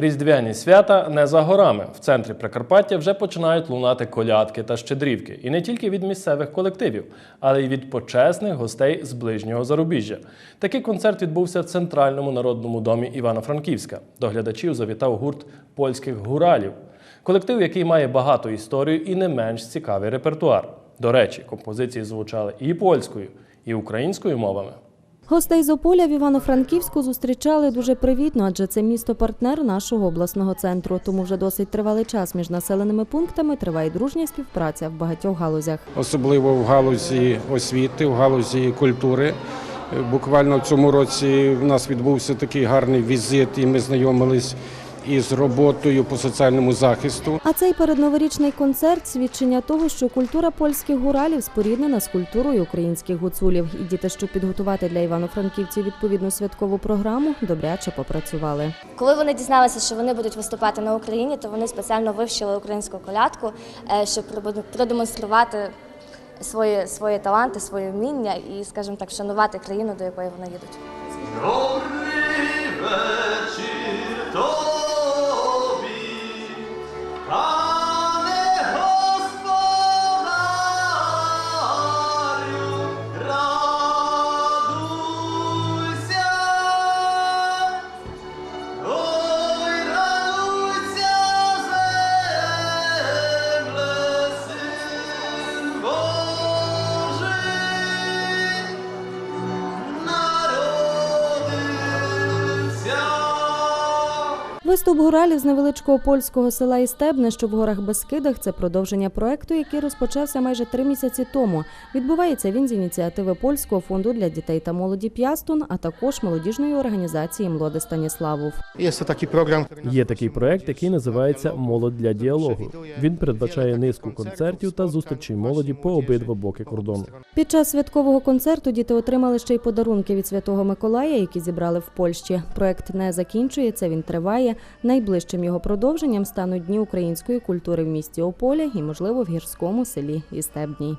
Різдвяні свята не за горами. В центрі Прикарпаття вже починають лунати колядки та щедрівки. І не тільки від місцевих колективів, але й від почесних гостей з ближнього зарубіжжя. Такий концерт відбувся в центральному народному домі Івано-Франківська. До глядачів завітав гурт польських гуралів. Колектив, який має багату історію і не менш цікавий репертуар. До речі, композиції звучали і польською, і українською мовами. Гостей з Ополя в Івано-Франківську зустрічали дуже привітно, адже це місто-партнер нашого обласного центру. Тому вже досить тривалий час між населеними пунктами триває дружня співпраця в багатьох галузях. особливо в галузі освіти, в галузі культури. Буквально в цьому році в нас відбувся такий гарний візит, і ми знайомились із роботою по соціальному захисту. А цей передноворічний концерт свідчення того, що культура польських гуралів споріднена з культурою українських гуцулів. І діти, щоб підготувати для івано-франківців відповідну святкову програму, добряче попрацювали. Коли вони дізналися, що вони будуть виступати на Україні, то вони спеціально вивчили українську колядку, е, щоб продемонструвати свої, свої таланти, свої вміння і, скажімо так, вшанувати країну, до якої вони їдуть. Виступ гуралів з невеличкого польського села Істебне, що в горах Бескидах, це продовження проекту, який розпочався майже три місяці тому. Відбувається він з ініціативи польського фонду для дітей та молоді П'ястун, а також молодіжної організації Млоди Станіславов. Є такий проект, який називається Молодь для діалогу. Він передбачає низку концертів та зустрічей молоді по обидва боки кордону. Під час святкового концерту діти отримали ще й подарунки від Святого Миколая, які зібрали в Польщі. Проект не закінчується, він триває. Найближчим його продовженням стануть дні української культури в місті Ополя і, можливо, в гірському селі Істебній.